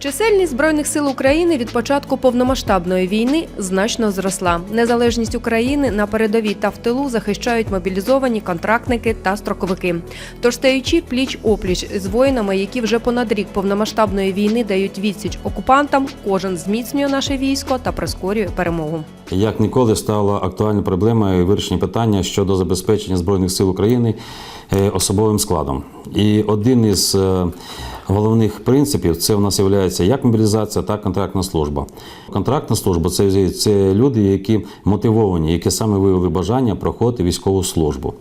Чисельність збройних сил України від початку повномасштабної війни значно зросла. Незалежність України на передовій та в тилу захищають мобілізовані контрактники та строковики. Тож стаючи пліч опліч з воїнами, які вже понад рік повномасштабної війни дають відсіч окупантам, кожен зміцнює наше військо та прискорює перемогу. Як ніколи стала актуальна проблема і вирішення питання щодо забезпечення збройних сил України е, особовим складом. І один із е, головних принципів це у нас є як мобілізація, так і контрактна служба. Контрактна служба це, це люди, які мотивовані, які саме виявили бажання проходити військову службу,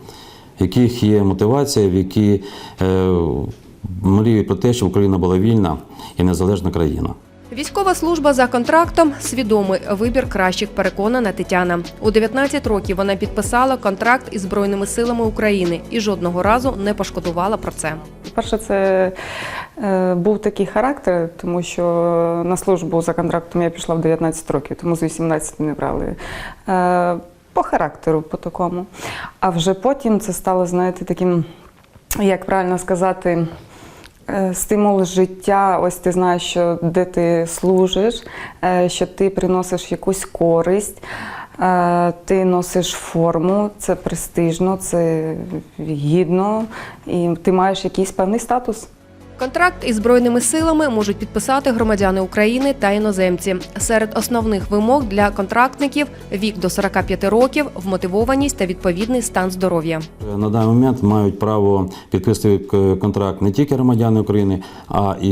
в яких є мотивація, в які е, мріють про те, щоб Україна була вільна і незалежна країна. Військова служба за контрактом свідомий вибір кращих, переконана Тетяна. У 19 років вона підписала контракт із Збройними силами України і жодного разу не пошкодувала про це. Перше, це е, був такий характер, тому що на службу за контрактом я пішла в 19 років, тому з 18 не брали. Е, по характеру, по такому. А вже потім це стало, знаєте, таким, як правильно сказати, стимул життя. Ось ти знаєш, що де ти служиш, е, що ти приносиш якусь користь. Е, Ти носиш форму, це престижно, це гідно, і ти маєш якийсь певний статус. Контракт із збройними силами можуть підписати громадяни України та іноземці. Серед основних вимог для контрактників вік до 45 років, вмотивованість та відповідний стан здоров'я. На даний момент мають право підписати контракт не тільки громадяни України, а і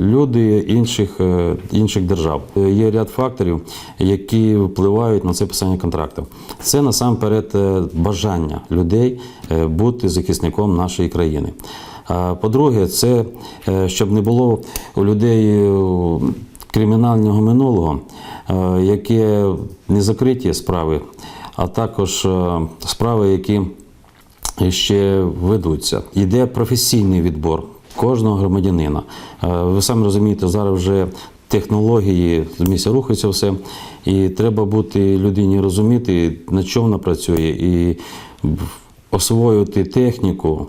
люди інших, е, інших держав. Е, Є ряд факторів, які впливають на це писання контракту. Це насамперед е, бажання людей бути захисником нашої країни. По-друге, це е, щоб не було у людей е, кримінального минулого, е, яке не закриті справи, а також справи, які ще ведуться. Йде професійний відбор кожного громадянина. Ви самі розумієте, зараз вже технології з місця рухаються все, і треба бути людині розуміти, на чому вона працює, і освоювати техніку.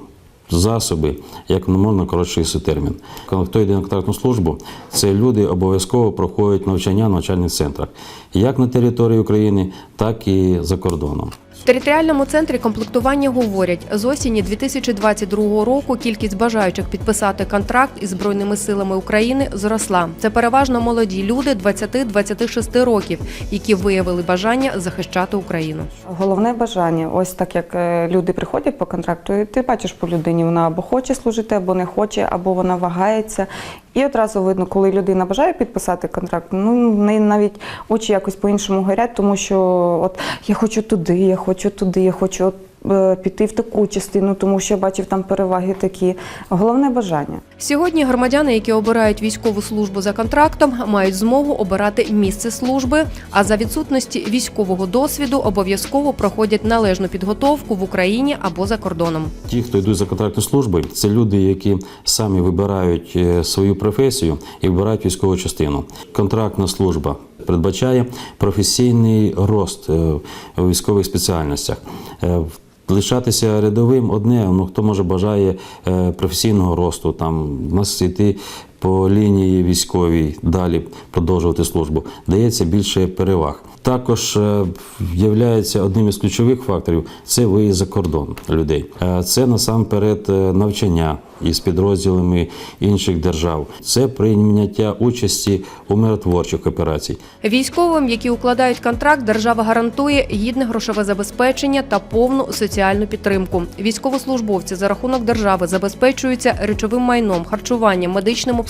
Засоби, як можна коротший термін. Коли хто йде на контрактну службу, це люди обов'язково проходять навчання в навчальних центрах, як на території України, так і за кордоном. В територіальному центрі комплектування говорять, з осені 2022 року кількість бажаючих підписати контракт із збройними силами України зросла. Це переважно молоді люди 20-26 років, які виявили бажання захищати Україну. Головне бажання, ось так як е, люди приходять по контракту, ти бачиш по людині, вона або хоче служити, або не хоче, або вона вагається. І одразу видно, коли людина бажає підписати контракт, ну в неї навіть очі якось по-іншому горять, тому що от я хочу туди, я хочу туди, я хочу е, піти в таку частину, тому що я бачив там переваги такі. Головне бажання. Сьогодні громадяни, які обирають військову службу за контрактом, мають змогу обирати місце служби, а за відсутності військового досвіду обов'язково проходять належну підготовку в Україні або за кордоном. Ті, хто йдуть за контрактну службу, це люди, які самі вибирають е, свою професію і вибирають військову частину. Контрактна служба передбачає професійний рост е, у військових спеціальностях. Е, Лишатися рядовим одне, ну хто може бажає е, професійного росту, там в нас йти по лінії військовій, далі продовжувати службу, дається більше переваг. Також е, є одним із ключових факторів це виїзд за кордон людей. Е, Це насамперед е, навчання із підрозділами інших держав. Це прийняття участі у миротворчих операцій. Військовим, які укладають контракт, держава гарантує гідне грошове забезпечення та повну соціальну підтримку. Військовослужбовці за рахунок держави забезпечуються речовим майном, харчуванням, медичним обслуговуванням.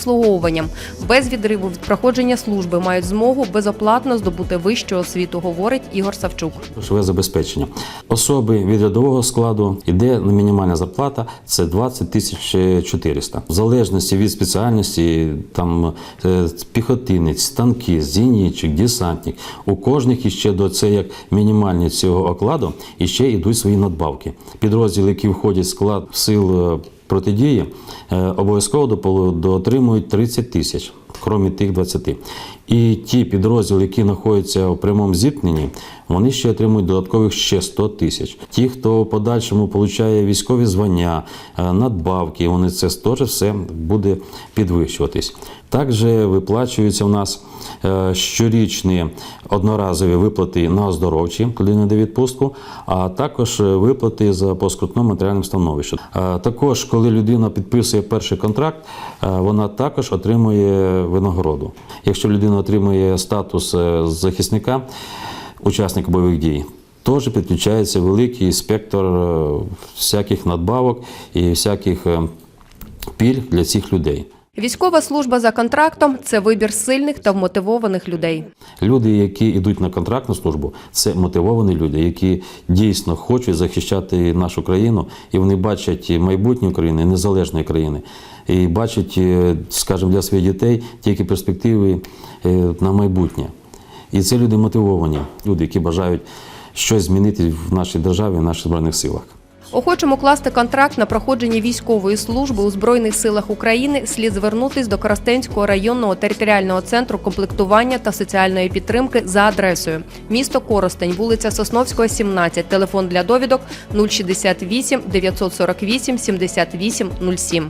Без відриву від проходження служби мають змогу безоплатно здобути вищу освіту, говорить Ігор Савчук. Грошове забезпечення. Особи від рядового складу на мінімальна зарплата це 20 тисяч 400. В залежності від спеціальності, там е, піхотинець, танкіст, зенітчик, десантник. У кожних іще до це як мінімальні цього окладу іще йдуть свої надбавки. Підрозділи, які входять в склад сил е, протидії, е, обов'язково доотримують 30 тисяч. Крім тих 20. І ті підрозділи, які знаходяться у прямому зіткненні, вони ще отримують додаткових ще 100 тисяч. Ті, хто в подальшому отримує військові звання, е, надбавки, вони це теж все буде підвищуватись. Також виплачуються в нас е, щорічні одноразові виплати на оздоровчі, коли не йде відпустку, а також виплати за по скрутному матеріальному становищу. Е, Також, коли людина підписує перший контракт, вона також отримує винагороду. Якщо людина отримує статус е, захисника, учасника бойових дій, теж підключається великий спектр е, всяких надбавок і всяких е, пільг для цих людей. Військова служба за контрактом це вибір сильних та вмотивованих людей. Люди, які йдуть на контрактну службу, це мотивовані люди, які дійсно хочуть захищати нашу країну, і вони бачать майбутнє України, незалежної країни, і бачать, е, скажімо, для своїх дітей тільки перспективи е, на майбутнє. І це люди мотивовані, люди, які бажають щось змінити в нашій державі, в наших збройних силах. Охочим укласти контракт на проходження військової служби у Збройних силах України слід звернутись до Коростенського районного територіального центру комплектування та соціальної підтримки за адресою місто Коростень, вулиця Сосновського, 17, телефон для довідок 068 948 78 07.